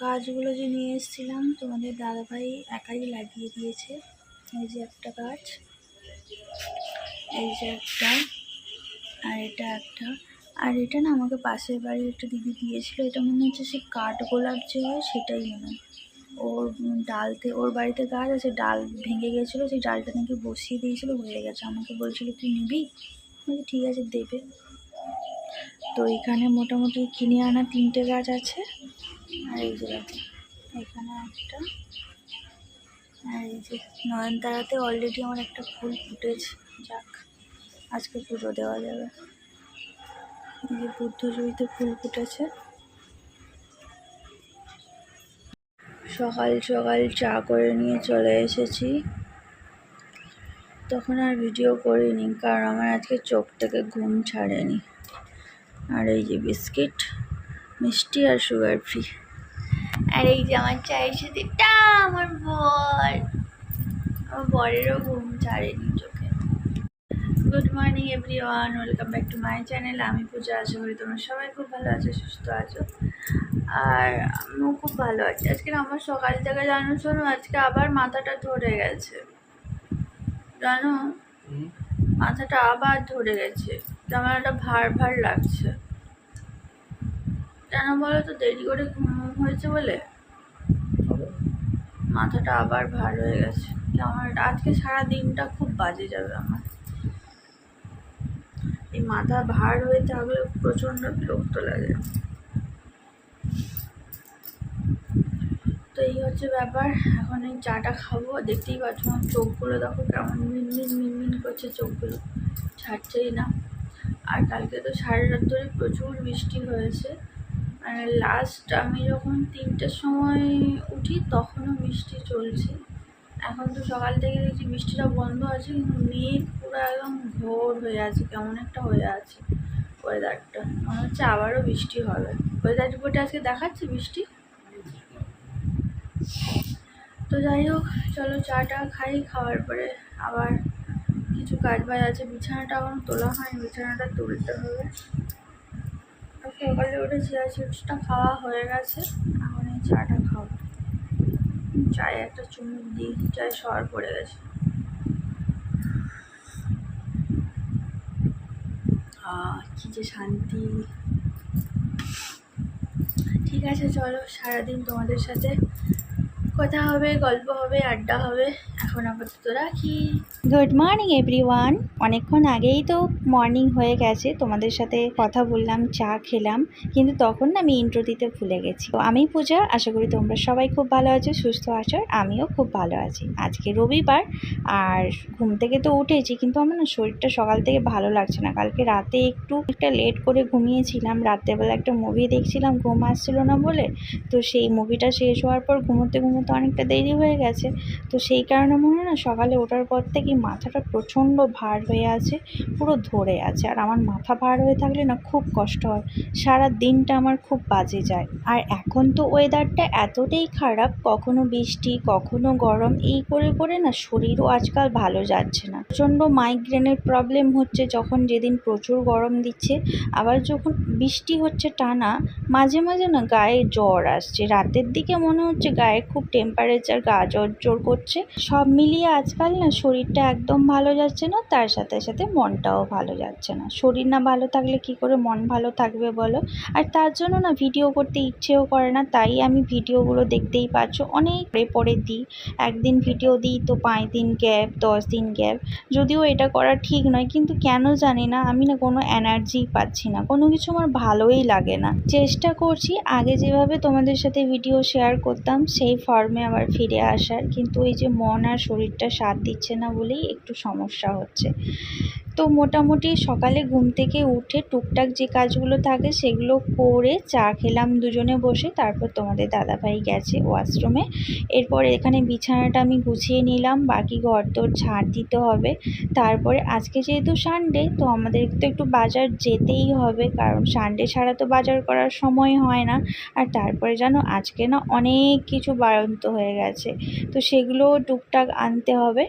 গাছগুলো যে নিয়ে এসেছিলাম তোমাদের দাদাভাই একাই লাগিয়ে দিয়েছে। এই যে একটা গাছ এই যে একটা আর এটা একটা। আর এটা না আমাকে পাশের বাড়ির একটা দিদি দিয়েছিল এটা মনে হচ্ছে সে কাঠ গোলাপ যে হয় সেটাই মনে ওর ডালতে ওর বাড়িতে গাছ আছে ডাল ভেঙে গেছিল সেই ডালটা নাকি বসিয়ে দিয়েছিল ভুলে গেছে। আমাকে বলছিল তুই নিবি? বলছি, ঠিক আছে দেবে। তো এখানে মোটামুটি কিনে আনা তিনটে গাছ আছে। আর এই যে এখানে একটা। আর এই যে নয়নতারাতে অলরেডি আমার একটা ফুল ফুটেছে। যাক, আজকে পুজো দেওয়া যাবে। এই যে বুদ্ধ জয়িতে ফুল ফুটেছে। সকাল সকাল চা করে নিয়ে চলে এসেছি। তখন আর ভিডিও করিনি, কারণ আমার আজকে চোখ থেকে ঘুম ছাড়েনি। আর এই যে বিস্কিট, মিষ্টি আর সুগার ফ্রি আর এই যে আমার চায়ের সাথে টা আমার বর। আমার বরেরও ঘুম ছাড়েনি চোখে। Good morning everyone welcome back to my channel আমি পূজা আশা করি তোমরা সবাই খুব ভালো আছো সুস্থ আছো। আর আমিও খুব ভালো আছি। আজকে আমার সকাল থেকে জানো শোনো আজকে আবার মাথাটা ধরে গেছে। জানো? মাথাটা আবার ধরে গেছে। আমার একটা ভার ভার লাগছে। কেন বলো তো? দেরি করে ঘুম হয়েছে বলে। মাথাটা আবার ভার হয়ে গেছে। আমার আজকে সারা দিনটা খুব বাজে যাবে আমার। এই মাথা ভার হয়ে থাকলে প্রচণ্ড বিরক্ত লাগে। তো এই হচ্ছে ব্যাপার। এখন এই চাটা খাব। দেখতেই পাচ্ছ আমার চোখগুলো দেখো কেমন মিনমিন মিনমিন করছে চোখগুলো। ছাড়ছেই না। আর কালকে তো সারা রাত ধরে প্রচুর বৃষ্টি হয়েছে। লাস্ট আমি যখন তিনটের সময় উঠি তখনও বৃষ্টি চলছে। এখন তো সকাল থেকে দেখছি বৃষ্টিটা বন্ধ আছে, কিন্তু মেঘ পুরো একদম ঘোর হয়ে আছে, কেমন একটা হয়ে আছে ওয়েদারটা মনে হচ্ছে আবারও বৃষ্টি হবে। ওয়েদার রিপোর্টে আজকে দেখাচ্ছে বৃষ্টি? তো যাই হোক, চলো চাটা খাই, খাওয়ার পরে আবার কিছু কাজ বাজ আছে। বিছানাটা এখনও তোলা হয়নি, বিছানাটা তুলতে হবে। সকালে উঠে চিয়া চিপসটা খাওয়া হয়ে গেছে। এখন এই চাটা খাব। চায়ে একটা চুমুক দিই, চায়ে সর পড়ে গেছে। কি যে শান্তি। ঠিক আছে, চলো, সারাদিন তোমাদের সাথে কথা হবে, গল্প হবে, আড্ডা হবে। এখন আপাতত রাখি। গুড মর্নিং এভরিওয়ান অনেকক্ষণ আগেই তো মর্নিং হয়ে গেছে। তোমাদের সাথে কথা বললাম, চা খেলাম, কিন্তু তখন না আমি ইন্ট্রো দিতে ভুলে গেছি। তো আমি পূজা, আশা করি তোমরা সবাই খুব ভালো আছো, সুস্থ আছো আমিও খুব ভালো আছি। আজকে রবিবার, আর ঘুম থেকে তো উঠেছি, কিন্তু আমার না শরীরটা সকাল থেকে ভালো লাগছে না। কালকে রাতে একটু একটা লেট করে ঘুমিয়েছিলাম। রাত্রেবেলা একটা মুভি দেখছিলাম, ঘুম আসছিল না বলে। তো সেই মুভিটা শেষ হওয়ার পর ঘুমোতে ঘুমোতে অনেকটা দেরি হয়ে গেছে। তো সেই কারণে মনে না, সকালে ওঠার পর থেকে মাথাটা প্রচণ্ড ভার হয়ে আছে, পুরো ধরে আছে। আর আমার মাথা ভার হয়ে থাকলে না খুব কষ্ট হয়। সারা দিনটা আমার খুব বাজে যায়। আর এখন তো ওয়েদারটা এতটাই খারাপ, কখনো বৃষ্টি, কখনো গরম, এই করে করে না শরীরও আজকাল ভালো যাচ্ছে না। প্রচণ্ড মাইগ্রেনের প্রবলেম হচ্ছে যখন যেদিন প্রচুর গরম দিচ্ছে, আবার যখন বৃষ্টি হচ্ছে টানা, মাঝে মাঝে না গায়ে জ্বর আসছে। রাতের দিকে মনে হচ্ছে গায়ে খুব টেম্পারেচার গা জ্বর করছে। সব মিলিয়ে আজকাল না শরীরটা একদম ভালো যাচ্ছে না, তার সাথে সাথে মনটাও ভালো যাচ্ছে না। শরীর না ভালো থাকলে কি করে মন ভালো থাকবে বলো? আর তার জন্য না ভিডিও করতে ইচ্ছেও করে না, তাই আমি ভিডিওগুলো দেখতেই পাচ্ছ। অনেক পরে পরে দিই। একদিন ভিডিও দিই তো পাঁচ দিন গ্যাপ দশ দিন গ্যাপ যদিও এটা করা ঠিক নয়, কিন্তু কেন জানি না, আমি না কোনো এনার্জি পাচ্ছি না। কোনো কিছু আমার ভালোই লাগে না। চেষ্টা করছি, আগে যেভাবে তোমাদের সাথে ভিডিও শেয়ার করতাম, সেই ফর্মে আবার ফিরে আসার। কিন্তু এই যে মন আর শরীরটা সাথ দিচ্ছে না বলেই একটু সমস্যা হচ্ছে। তো মোটামুটি সকালে ঘুম থেকে উঠে টুকটাক যে কাজগুলো থাকে সেগুলো করে চা খেলাম দুজনে বসে। তারপর তোমাদের দাদাভাই গেছে ওয়াশরুমে। এরপর এখানে বিছানাটা আমি গুছিয়ে নিলাম, বাকি ঘর তোর ছাড় দিতে হবে। তারপরে আজকে যেহেতু সানডে তো আমাদের তো একটু বাজার যেতেই হবে, কারণ সানডে ছাড়া তো বাজার করার সময় হয় না। আর তারপরে জানো, আজকে না অনেক কিছু বাড়ন্ত হয়ে গেছে, তো সেগুলো টুকটাক আনতে হবে।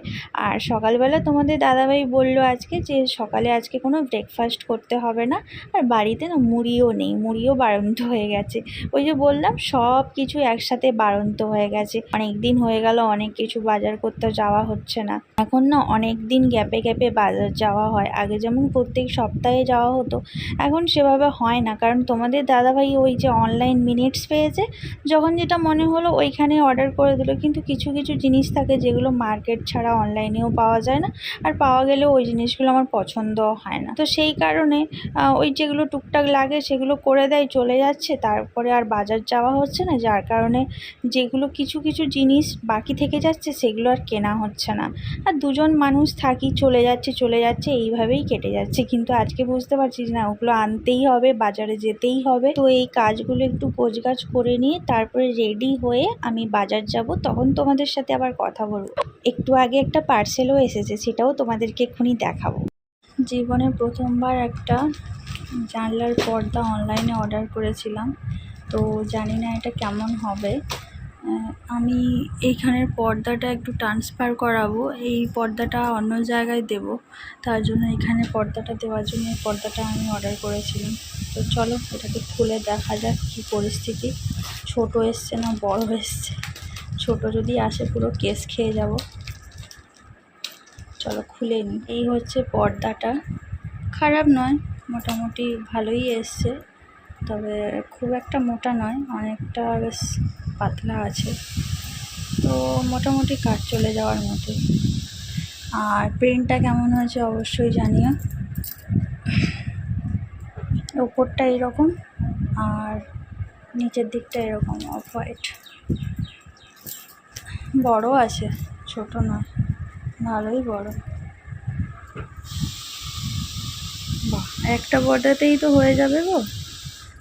আর সকালবেলা তোমাদের দাদাভাই বলল আজকে যে সকালে আজকে কোনো ব্রেকফাস্ট করতে হবে না। আর বাড়িতে না মুড়িও নেই, মুড়িও বাড়ন্ত হয়ে গেছে। ওই যে বললাম, সব কিছু একসাথে বাড়ন্ত হয়ে গেছে। অনেক দিন হয়ে গেল, অনেক কিছু বাজার করতে যাওয়া হচ্ছে না। এখন না অনেক দিন গ্যাপে গ্যাপে বাজার যাওয়া হয়। আগে যেমন প্রত্যেক সপ্তাহে যাওয়া হতো, এখন সেভাবে হয় না। কারণ তোমাদের দাদাভাই ওই যে অনলাইন মিনিটস পেয়েছে, যখন যেটা মনে হলো ওইখানে অর্ডার করে দিল। কিন্তু কিছু কিছু জিনিস থাকে যেগুলো মার্কেট ছাড়া অনলাইনেও পাওয়া যায় না। আর পাওয়া গেলেও ওই জিনিসগুলো আমার পছন্দও হয় না। তো সেই কারণে ওই যেগুলো টুকটাক লাগে সেগুলো করে দেয়, চলে যাচ্ছে। তারপরে আর বাজার যাওয়া হচ্ছে না, যার কারণে যেগুলো কিছু কিছু জিনিস বাকি থেকে যাচ্ছে, সেগুলো আর কেনা হচ্ছে না। আর দুজন মানুষ থাকি, চলে যাচ্ছে চলে যাচ্ছে, এইভাবেই কেটে যাচ্ছে। কিন্তু আজকে বুঝতে পারছি না, ওগুলো আনতেই হবে, বাজারে যেতেই হবে। তো এই কাজগুলো একটু গোছগাছ করে নিয়ে, তারপরে রেডি হয়ে আমি বাজার যাব। তখন তোমাদের সাথে আবার কথা বলব। একটু আগে একটা পার্সেলও এসেছে, সেটাও তোমাদেরকে এক্ষুনি দেখাবো। জীবনে প্রথমবার একটা জানলার পর্দা অনলাইনে অর্ডার করেছিলাম। তো জানি না এটা কেমন হবে। আমি এইখানের পর্দাটা একটু ট্রান্সফার করাবো। এই পর্দাটা অন্য জায়গায় দেব। তার জন্য এখানে পর্দাটা দেওয়ার জন্য এই পর্দাটা আমি অর্ডার করেছিলাম। তো চলো, এটাকে খুলে দেখা যাক কী পরিস্থিতি। ছোট এসছে না বড় এসছে? ছোট যদি আসে পুরো কেস খেয়ে যাব। চলো খুলে নিই এই হচ্ছে পর্দাটা। খারাপ নয়, মোটামুটি ভালোই এসছে। তবে খুব একটা মোটা নয়, অনেকটা বেশ পাতলা আছে। তো মোটামুটি কাজ চলে যাওয়ার মতো। আর প্রিন্টটা কেমন হয়েছে অবশ্যই জানিও। ওপরটা এরকম আর নিচের দিকটা এরকম অফ হোয়াইট বড় আছে, ছোট নয়। ভালোই বড়। একটা পর্দাতেই তো হয়ে যাবে গো।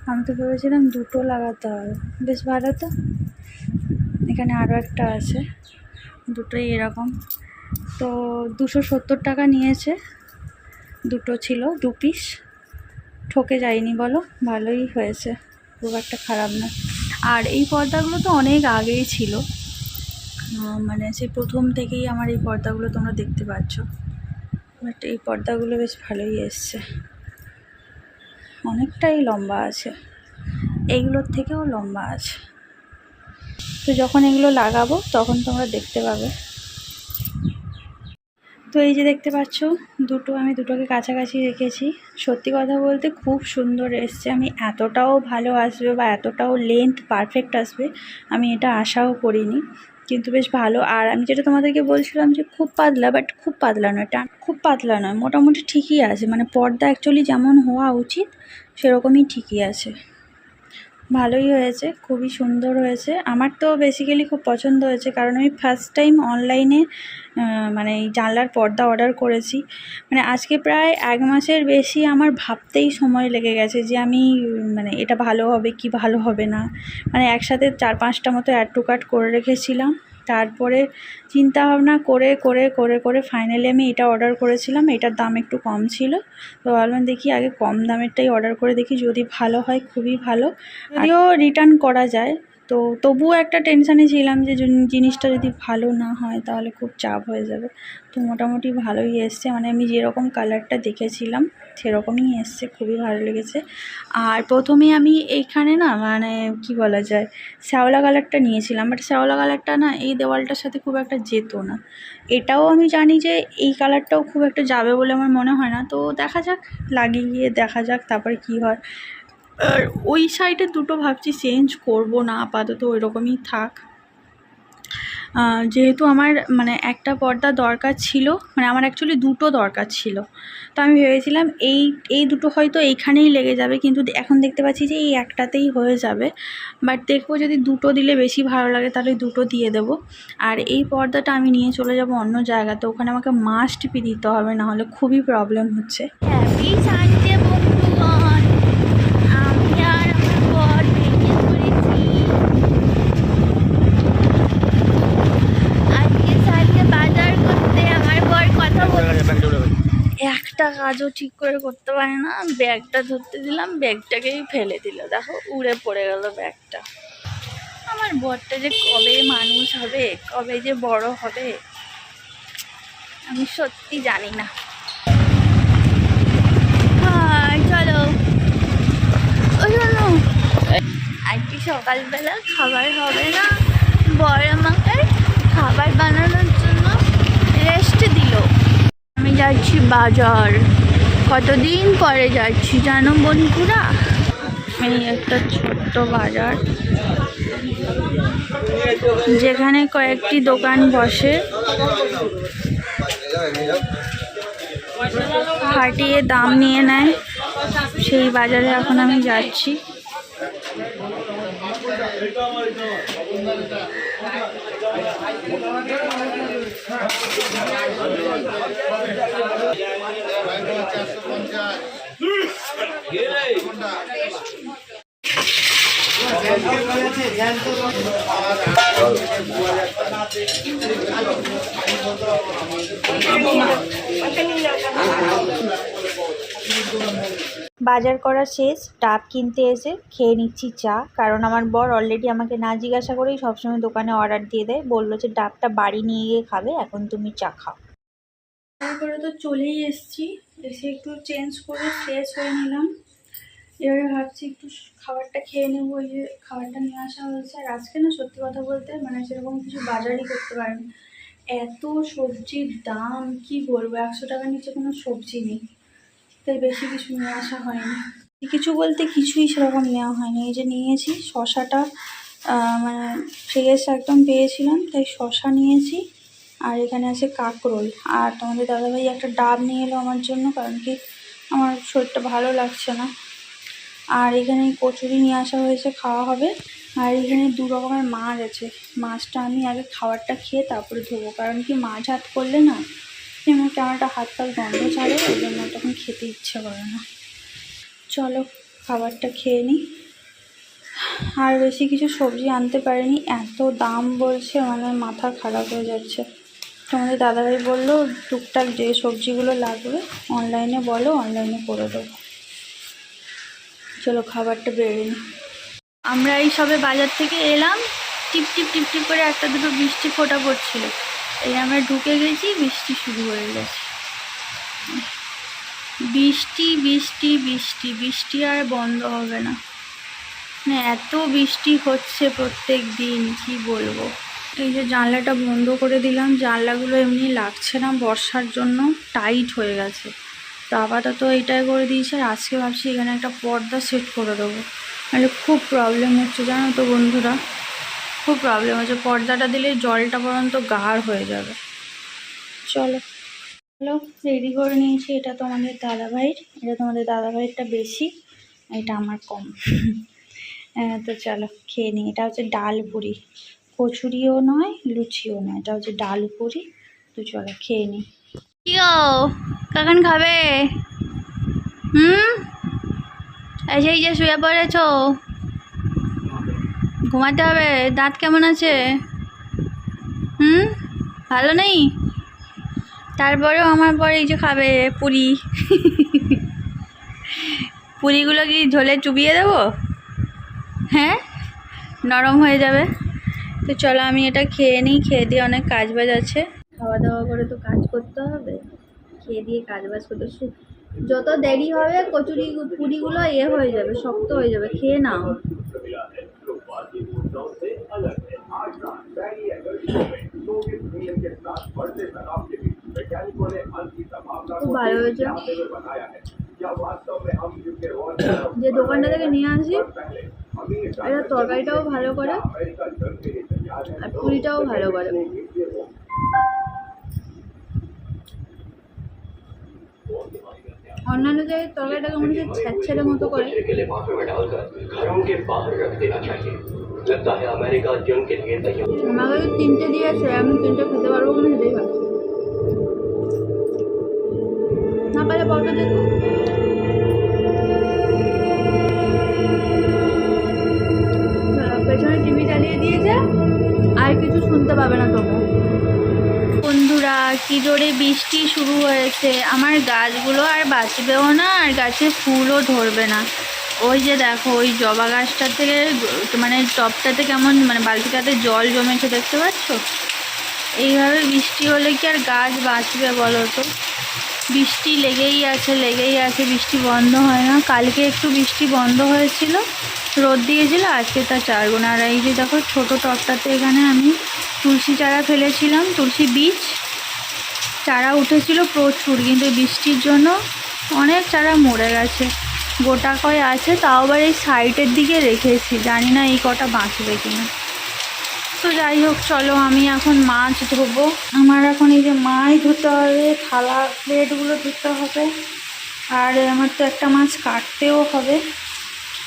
আমি তো ভেবেছিলাম দুটো লাগাতে হবে। বেশ ভালো তো। এখানে আরও একটা আছে, দুটোই এরকম। তো দুশো সত্তর টাকা নিয়েছে। দুটো ছিল, দু পিস। ঠকে যায়নি বলো, ভালোই হয়েছে। খুব একটা খারাপ না। আর এই পর্দাগুলো তো অনেক আগেই ছিল। মানে সেই প্রথম থেকেই আমার এই পর্দাগুলো তোমরা দেখতে পাচ্ছ। বাট এই পর্দাগুলো বেশ ভালোই এসছে। অনেকটাই লম্বা আছে। এইগুলোর থেকেও লম্বা আছে। তো যখন এগুলো লাগাবো, তখন তোমরা দেখতে পাবে। তো এই যে দেখতে পাচ্ছ, দুটো, আমি দুটোকে কাছাকাছি রেখেছি। সত্যি কথা বলতে খুব সুন্দর এসছে। আমি এতটাও ভালো আসবে বা এতটাও লেন্থ পারফেক্ট আসবে, আমি এটা আশাও করিনি। কিন্তু বেশ ভালো। আর আমি যেটা তোমাদেরকে বলছিলাম যে খুব পাতলা বাট খুব পাতলা নয়, টান খুব পাতলা নয়, মোটামুটি ঠিকই আছে। মানে পর্দা অ্যাকচুয়ালি যেমন হওয়া উচিত, সেরকমই ঠিকই আছে। ভালোই হয়েছে, খুবই সুন্দর হয়েছে। আমার তো বেসিক্যালি খুব পছন্দ হয়েছে কারণ আমি ফার্স্ট টাইম অনলাইনে মানে এই জানলার পর্দা অর্ডার করেছি। মানে আজকে প্রায় এক মাসের বেশি আমার ভাবতেই সময় লেগে গেছে যে আমি মানে এটা ভালো হবে কি ভালো হবে না। মানে একসাথে চার পাঁচটা মতো অ্যাড টু কাট করে রেখেছিলাম। তারপরে চিন্তা ভাবনা করে করে করে করে ফাইনালি আমি এটা অর্ডার করেছিলাম। এটার দাম একটু কম ছিল। তো ভাবলাম দেখি আগে কম দামেরটাই অর্ডার করে দেখি, যদি ভালো হয় খুবই ভালো। যদিও রিটার্ন করা যায় তো তবুও একটা টেনশানে ছিলাম যে জিনিসটা যদি ভালো না হয় তাহলে খুব চাপ হয়ে যাবে। তো মোটামুটি ভালোই এসছে। মানে আমি যেরকম কালারটা দেখেছিলাম সেরকমই এসছে, খুবই ভালো লেগেছে। আর প্রথমে আমি এইখানে না মানে কি বলা যায়, শ্যাওলা কালারটা নিয়েছিলাম। বাট শ্যাওলা কালারটা না এই দেওয়ালটার সাথে খুব একটা যেত না। এটাও আমি জানি যে এই কালারটাও খুব একটা যাবে বলে আমার মনে হয় না। তো দেখা যাক, লাগিয়ে গিয়ে দেখা যাক, তারপর কি হয়। ওই সাইডে দুটো ভাবছি চেঞ্জ করব না, আপাতত ওই রকমই থাক যেহেতু আমার মানে একটা পর্দা দরকার ছিল মানে আমার অ্যাকচুয়ালি দুটো দরকার ছিল। তো আমি ভেবেছিলাম এই এই দুটো হয়তো এইখানেই লেগে যাবে, কিন্তু এখন দেখতে পাচ্ছি যে এই একটাতেই হয়ে যাবে। বাট দেখব যদি দুটো দিলে বেশি ভালো লাগে, তাহলে দুটো দিয়ে দেবো। আর এই পর্দাটা আমি নিয়ে চলে যাব অন্য জায়গাতে, ওখানে আমাকে মাস্ট পি দিতে হবে না হলে খুবই প্রবলেম হচ্ছে। হ্যাপি কাজও ঠিক করে করতে পারে না। ব্যাগটা ধরতে দিলাম, ব্যাগটাকেই ফেলে দিল। দেখো, উড়ে পড়ে গেল ব্যাগটা। আমার বরটা যে কবে মানুষ হবে, কবে যে বড় হবে, আমি সত্যি জানি না। চলো। আজকে সকালবেলা খাবার হবে না। বর আমাকে খাবার বানানোর জন্য রেস্ট দিল। আমি যাচ্ছি বাজার। কতদিন পরে যাচ্ছি জানো বন্ধুরা? এই একটা ছোট্ট বাজার, যেখানে কয়েকটি দোকান বসে। হাটিয়ে দাম নিয়ে নেয়। সেই বাজারে এখন আমি যাচ্ছি। বাজার করা শেষ, ডাব কিনতে এসে খেয়ে নিচ্ছি চা। কারণ আমার বর অলরেডি আমাকে না জিজ্ঞাসা করেই সবসময় দোকানে অর্ডার দিয়ে দেয়। বলল যে, ডাবটা বাড়ি নিয়ে গিয়ে খাবে, এখন তুমি চা খাও। তারপরে তো চলেই এসেছি। এসে একটু চেঞ্জ করে ফ্রেশ হয়ে নিলাম। এবারে ভাবছি একটু খাবারটা খেয়ে নেব ওই যে খাবারটা নিয়ে আসা হয়েছে। আর আজকে না সত্যি কথা বলতে মানে সেরকম কিছু বাজারই করতে পারেন। এত সবজির দাম, কি বলব? একশো টাকার নিচে কোনো সবজি নেই। তাই বেশি কিছু নিয়ে আসা হয়নি। কিছু বলতে কিছুই সেরকম নেওয়া হয়নি। এই যে নিয়েছি শশাটা মানে ফ্রেশ একদম পেয়েছিলাম। তাই শশা নিয়েছি। আর এখানে আছে কাঁকরোল। আর তোমাদের দাদাভাই একটা ডাব নিয়ে এলো আমার জন্য, কারণ কি আমার শরীরটা ভালো লাগছে না। আর এখানে কচুরি নিয়ে আসা হয়েছে, খাওয়া হবে। আর এখানে দু রকমের মাছ আছে। মাছটা আমি আগে খাবারটা খেয়ে তারপরে ধোবো, কারণ কি মাছ হাত করলে না, এমন কেমন একটা হাত পাত গন্ধ ছাড়ে, ওই জন্য তখন খেতে ইচ্ছে করে না। চলো, খাবারটা খেয়ে নিই। আর বেশি কিছু সবজি আনতে পারিনি, এত দাম বলছে মানে মাথা খারাপ হয়ে যাচ্ছে। তোমাদের দাদাভাই বলল, টুকটাক যে সবজিগুলো লাগবে অনলাইনে বলো অনলাইনে করে দেবো। চলো খাবারটা বেড়ে নিই। আমরা এই সবে বাজার থেকে এলাম, টিপ টিপ টিপ টিপ করে একটা দুটো বৃষ্টি ফোটা পড়ছিল। এই আমরা ঢুকে গেছি বৃষ্টি শুরু হয়ে গেছে। বৃষ্টি বৃষ্টি বৃষ্টি বৃষ্টি আর বন্ধ হবে না। মানে এত বৃষ্টি হচ্ছে প্রত্যেক দিন, কি বলব? এই যে জানলাটা বন্ধ করে দিলাম জানলাগুলো এমনি লাগছে না বর্ষার জন্য টাইট হয়ে গেছে। তো আপাতত এটাই করে দিয়েছে আর আজকে ভাবছি এখানে একটা পর্দা সেট করে দেবো। নাহলে খুব প্রবলেম হচ্ছে জানো তো বন্ধুরা? খুব প্রবলেম হচ্ছে পর্দাটা দিলে জলটা পর্যন্ত গাঢ় হয়ে যাবে। চলো চলো রেডি করে নিয়েছি এটা তোমাদের দাদাভাইয়ের এটা তোমাদের দাদাভাইয়েরটা বেশি এটা আমার কম। হ্যাঁ, তো চলো খেয়ে নিই এটা হচ্ছে ডাল পুরি। কচুরিও নয়, লুচিও নয়। এটা হচ্ছে ডাল পুরি, তো চলো খেয়ে নিই কখন খাবে? হুম? এই যে শুয়ে পড়েছো। ঘুমাতে হবে। দাঁত কেমন আছে? হুম? ভালো নেই? তারপরেও আমার পরে এই যে খাবে পুরি। পুরিগুলো কি ঝোলে চুবিয়ে দেবো? হ্যাঁ? নরম হয়ে যাবে। তো চলো আমি এটা খেয়ে নিই, খেয়ে দিয়ে অনেক কাজ বাজ আছে। খাওয়া দাওয়া করে তো কাজ করতে হবে। খেয়ে দিয়ে কাজ বাজ করতে যত দেরি হবে, কচুরি পুরিগুলো এ হয়ে যাবে, শক্ত হয়ে যাবে, খেয়ে নাও। খুব ভালো হয়েছে। যে দোকানটা থেকে নিয়ে আসি এরা তরকারিটাও ভালো করে আর পুরিটাও ভালো করে। অন্যান্য জায়গায় তরকারিটা কেমন হচ্ছে ছ্যাচ্ছেড়ের মতো করে। আমাকে তো তিনটে দিয়েছে, আমি তিনটে খেতে পারব কিনা সেটাই ভাবছি। না পারলে পরটা দেখো কি জোরে বৃষ্টি শুরু হয়েছে। আমার গাছগুলো আর বাঁচবেও না, আর গাছে ফুলও ধরবে না। ওই যে দেখো, ওই জবা গাছটা থেকে মানে টবটাতে কেমন মানে বালতিটাতে জল জমেছে, দেখতে পাচ্ছ? এইভাবে বৃষ্টি হলে কি আর গাছ বাঁচবে বলো তো? বৃষ্টি লেগেই আছে লেগেই আছে, বৃষ্টি বন্ধ হয় না। কালকে একটু বৃষ্টি বন্ধ হয়েছিল। রোদ দিয়েছিল, আজকে তা চার গুণ আর এই যে দেখো, ছোটো টবটাতে এখানে আমি তুলসী চারা ফেলেছিলাম। তুলসী বীজ। চারা উঠেছিল প্রচুর, কিন্তু বৃষ্টির জন্য অনেক চারা মরে গেছে। গোটা কয় আছে, তাও আবার এই সাইডের দিকে রেখেছি। জানি না এই কটা বাঁচবে কিনা। তো যাই হোক, চলো আমি এখন মাছ ধোবো আমার এখন এই যে মাছ ধুতে হবে, থালা প্লেটগুলো ধুতে হবে। আর আমার তো একটা মাছ কাটতেও হবে।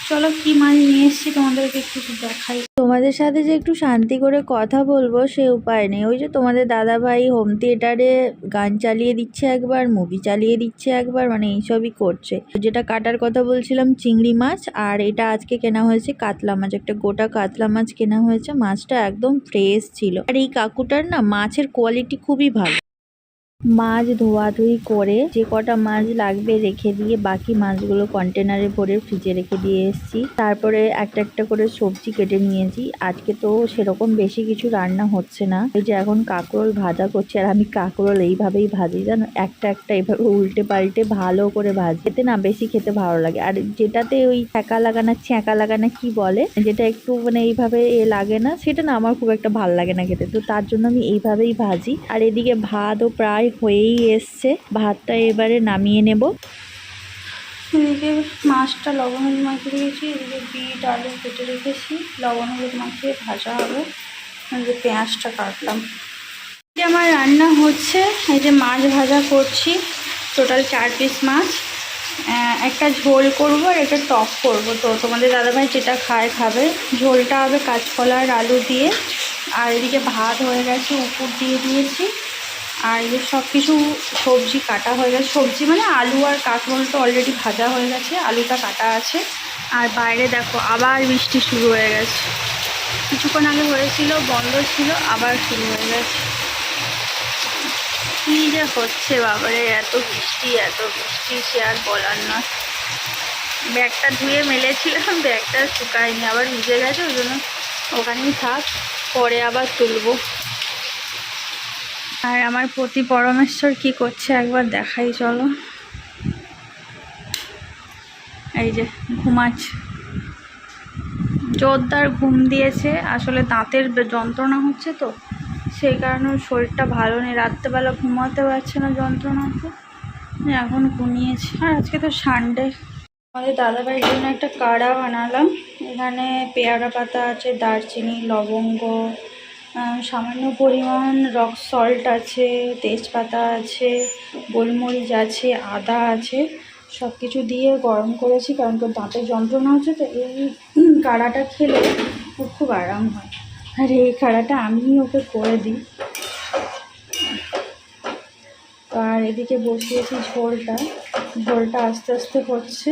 চলো কি মাছ নিয়ে এসেছি তোমাদেরকে একটু দেখাই। তোমাদের সাথে যে একটু শান্তি করে কথা বলব, সে উপায় নেই। ওই যে তোমাদের দাদা ভাই হোম থিয়েটারে গান চালিয়ে দিচ্ছে একবার মুভি চালিয়ে দিচ্ছে একবার মানে এইসবই করছে। যেটা কাটার কথা বলছিলাম, চিংড়ি মাছ, আর এটা আজকে কেনা হয়েছে কাতলা মাছ। একটা গোটা কাতলা মাছ কেনা হয়েছে, মাছটা একদম ফ্রেশ ছিল। আর এই কাকুটার না মাছের কোয়ালিটি খুবই ভালো। মাছ ধোয়াধুয়ি করে যে কটা মাছ লাগবে রেখে দিয়ে বাকি মাছগুলো কন্টেনারে ভরে ফ্রিজে রেখে দিয়ে এসেছি। তারপরে একটা একটা করে সবজি কেটে নিয়েছি। আজকে তো সেরকম বেশি কিছু রান্না হচ্ছে না। ওই যে এখন কাঁকরোল ভাজা করছি, আর আমি কাঁকরোল এইভাবেই ভাজি, জানো? একটা একটা এভাবে উল্টে পাল্টে ভালো করে ভাজি। এতে না বেশি খেতে ভালো লাগে। আর যেটাতে ওই ছ্যাঁকা লাগানা ছ্যাঁকা লাগানা কি বলে? যেটা একটু মানে এইভাবে এ লাগে না, সেটা না আমার খুব একটা ভালো লাগে না খেতে। তো তার জন্য আমি এইভাবেই ভাজি। আর এদিকে ভাতও প্রায় হয়েই এসছে। ভাতটা এবারে নামিয়ে নেব। এদিকে মাছটা লবণ হলুদ মাখিয়ে রেখেছি। এদিকে বিট, আলু কেটে রেখেছি। লবণ হলুদ মাখিয়ে ভাজা হবে। যে পেঁয়াজটা কাটলাম। যে আমার রান্না হচ্ছে। এই যে মাছ ভাজা করছি। টোটাল চার পিস মাছ। একটা ঝোল করব আর একটা টক করব। তো তোমাদের দাদাভাই যেটা খায়, খাবে। ঝোলটা হবে কাঁচকলা আর আলু দিয়ে। আর এদিকে ভাত হয়ে গেছে, উপর দিয়ে দিয়েছি। আর এই সব কিছু সবজি কাটা হয়ে গেছে। সবজি মানে আলু আর কাঁকরোল তো অলরেডি ভাজা হয়ে গেছে, আলুটা কাটা আছে। আর বাইরে দেখো আবার বৃষ্টি শুরু হয়ে গেছে। কিছুক্ষণ আগে হয়েছিল, বন্ধ ছিল, আবার শুরু হয়ে গেছে। কী যে হচ্ছে বাবারে, এত বৃষ্টি এত বৃষ্টি, সে আর বলার না। ব্যাগটা ধুয়ে মেলেছিলাম, ব্যাগটা শুকায়নি, আবার ভিজে গেছে, ওই জন্য ওখানেই থাক, পরে আবার তুলবো। আর আমার প্রতি পরমেশ্বর কি করছে একবার দেখাই, চলো। এই যে, ঘুমাচ্ছে। জোরদার ঘুম দিয়েছে, আসলে দাঁতের যন্ত্রণা হচ্ছে তো, সেই কারণে শরীরটা ভালো নেই। রাত্রেবেলা ঘুমাতে পারছে না যন্ত্রণাতে এখন ঘুমিয়েছে। আর আজকে তো সানডে আমাদের দাদাভাইয়ের জন্য একটা কাড়া বানালাম। এখানে পেয়ারা পাতা আছে, দারচিনি, লবঙ্গ সামান্য পরিমাণ রক সল্ট আছে, তেজপাতা আছে, গোলমরিচ আছে, আদা আছে সব কিছু দিয়ে গরম করেছি কারণ তোর দাঁতের যন্ত্রণা হচ্ছে তো এই কাড়াটা খেলে খুব আরাম হয়। আর এই কাড়াটা আমি ওকে করে দিই। তো আর এদিকে বসিয়েছি ঝোলটা ঝোলটা আস্তে আস্তে হচ্ছে।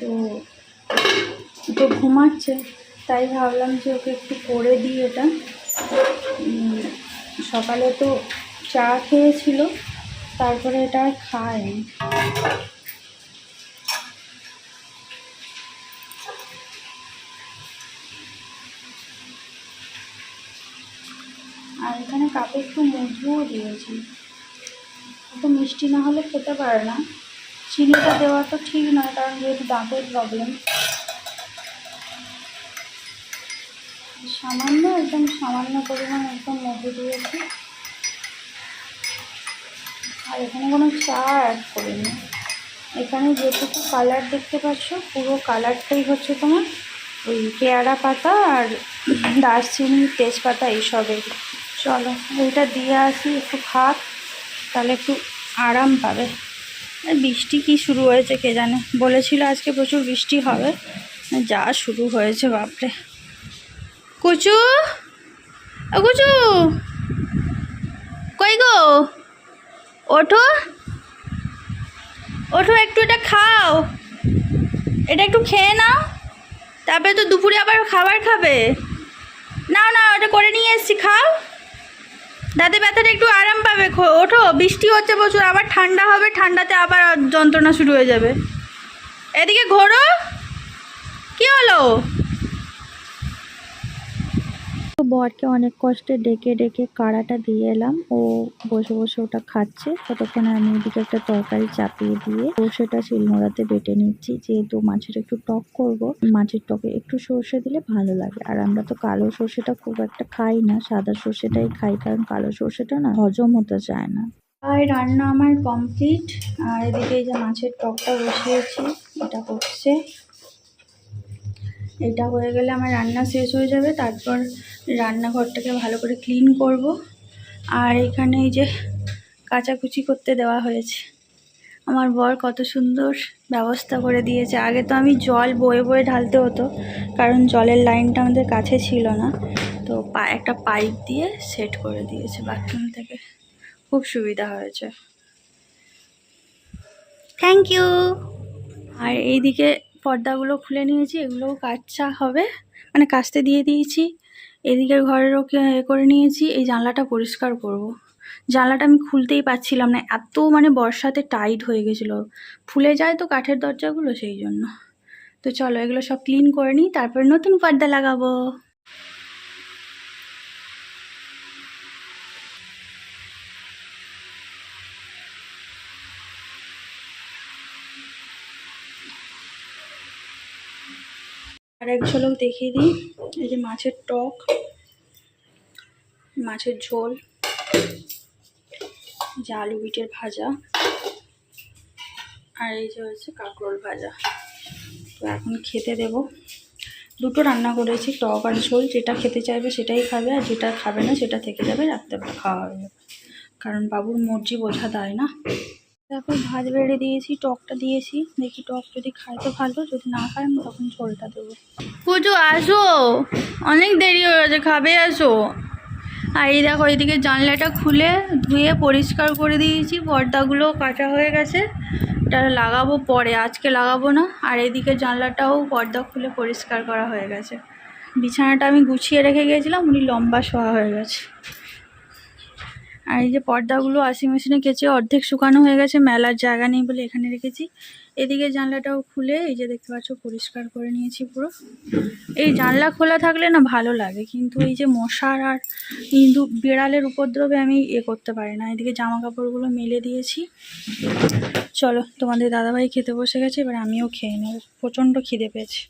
তো তো ঘুমাচ্ছে। তাই ভাবলাম যে ওকে একটু করে দিই এটা। সকালে তো চা খেয়েছিল, তারপরে এটা আর খায়নি। আর এখানে কাপে একটু মধুও দিয়েছি। তো মিষ্টি না হলে খেতে পারে না। চিনিটা দেওয়া তো ঠিক নয়, কারণ যেহেতু দাঁতের প্রবলেম সামান্য, একদম সামান্য পরিমাণ একদম মধু দিয়েছি। আর এখানে কোনো চা অ্যাড করিনি। এখানে যেটুকু কালার দেখতে পাচ্ছ, পুরো কালারটাই হচ্ছে তোমার ওই পেয়ারা পাতা আর দারচিনি, তেজপাতা এইসবের। চলো এইটা দিয়ে আসি একটু খাক তাহলে একটু আরাম পাবে। বৃষ্টি কি শুরু হয়েছে কে জানে? বলেছিল আজকে প্রচুর বৃষ্টি হবে। যা শুরু হয়েছে, বাপরে। কুচু? ও কুচু? কই গো? ওঠো। ওঠো, একটু এটা খাও। এটা একটু খেয়ে নাও। তারপরে তো দুপুরে আবার খাবার খাবে। নাও না ওটা করে নিয়ে এসছি, খাও। দাঁতে ব্যথাটা একটু আরাম পাবে ওঠো, বৃষ্টি হচ্ছে প্রচুর, আবার ঠান্ডা হবে, ঠান্ডাতে আবার যন্ত্রণা শুরু হয়ে যাবে। এদিকে ঘোরো। কি হলো? বরকে অনেক কষ্টে ডেকে ডেকে কাড়াটা দিয়ে এলাম। ও বসে বসে ওটা খাচ্ছে। ততক্ষণে আমি এদিকে একটা তরকারি চাপিয়ে দিয়ে সর্ষেটা শিলনোড়াতে বেটে নিচ্ছি। যেহেতু মাছের একটু টক করব, মাছের টকে একটু সর্ষে দিলে ভালো লাগে। আর আমরা তো কালো সর্ষেটা খুব একটা খাই না, সাদা সর্ষেটাই খাই, কারণ কালো সর্ষেটা না হজম হতে চায় না। আর রান্না আমার কমপ্লিট। আর এদিকে এই যে মাছের টকটা বসিয়েছি, এটা হচ্ছে। এটা হয়ে গেলে আমার রান্না শেষ হয়ে যাবে। তারপর রান্নাঘরটাকে ভালো করে ক্লিন করব। আর এখানে এই যে কাচাকুচি করতে দেওয়া হয়েছে। আমার বর কত সুন্দর ব্যবস্থা করে দিয়েছে। আগে তো আমি জল বয়ে বয়ে ঢালতে হতো কারণ জলের লাইনটা আমাদের কাছে ছিল না। তো পা একটা পাইপ দিয়ে সেট করে দিয়েছে বাথরুম থেকে। খুব সুবিধা হয়েছে। থ্যাংক ইউ আর এইদিকে পর্দাগুলো খুলে নিয়েছি এগুলোও কাচা হবে। মানে কাচতে দিয়ে দিয়েছি। এদিকের ঘরেরও করে নিয়েছি। এই জানলাটা পরিষ্কার করব। জানলাটা আমি খুলতেই পাচ্ছিলাম না। এত মানে বর্ষাতে টাইট হয়ে গেছিল। ফুলে যায় তো কাঠের দরজাগুলো, সেই জন্য। তো চলো এগুলো সব ক্লিন করে নিই, তারপরে নতুন পর্দা লাগাবো। আর এক ঝলক দেখিয়ে দিই। এই যে মাছের টক, মাছের ঝোল যে আলু বিটের ভাজা, আর এই যে হচ্ছে কাঁকরোল ভাজা। তো এখন খেতে দেব। দুটো রান্না করেছি, টক আর ঝোল। যেটা খেতে চাইবে সেটাই খাবে, আর যেটা খাবে না সেটা থেকে যাবে, রাত্রেবেলা খাওয়া হবে। কারণ বাবুর মর্জি বোঝা দেয় না। দেখো ভাত বেড়ে দিয়েছি, টকটা দিয়েছি। দেখি টক যদি খায় তো ভালো, যদি না খায় আমি তখন ঝোলটা দেবো। পুজো, আসো। অনেক দেরি হয়ে গেছে, খাবে আসো। আর এই দেখো, এইদিকে জানলাটা খুলে ধুয়ে পরিষ্কার করে দিয়েছি, পর্দাগুলো কাটা হয়ে গেছে। এটা লাগাবো পরে, আজকে লাগাবো না। আর এদিকে জানলাটাও পর্দা খুলে পরিষ্কার করা হয়ে গেছে। বিছানাটা আমি গুছিয়ে রেখে গিয়েছিলাম উনি লম্বা শোয়া হয়ে গেছে। আর এই যে পর্দাগুলো ওয়াশিং মেশিনে কেচে অর্ধেক শুকানো হয়ে গেছে, মেলার জায়গা নেই বলে এখানে রেখেছি। এদিকে জানলাটাও খুলে এই যে দেখতে পাচ্ছ, পরিষ্কার করে নিয়েছি পুরো। এই জানলা খোলা থাকলে না ভালো লাগে, কিন্তু এই যে মশার আর ইঁদু বিড়ালের উপদ্রবে আমি এ করতে পারি না। এদিকে জামা কাপড়গুলো মেলে দিয়েছি। চলো, তোমাদের দাদাভাই খেতে বসে গেছে, এবার আমিও খেয়ে নেব। প্রচণ্ড খিদে পেয়েছে।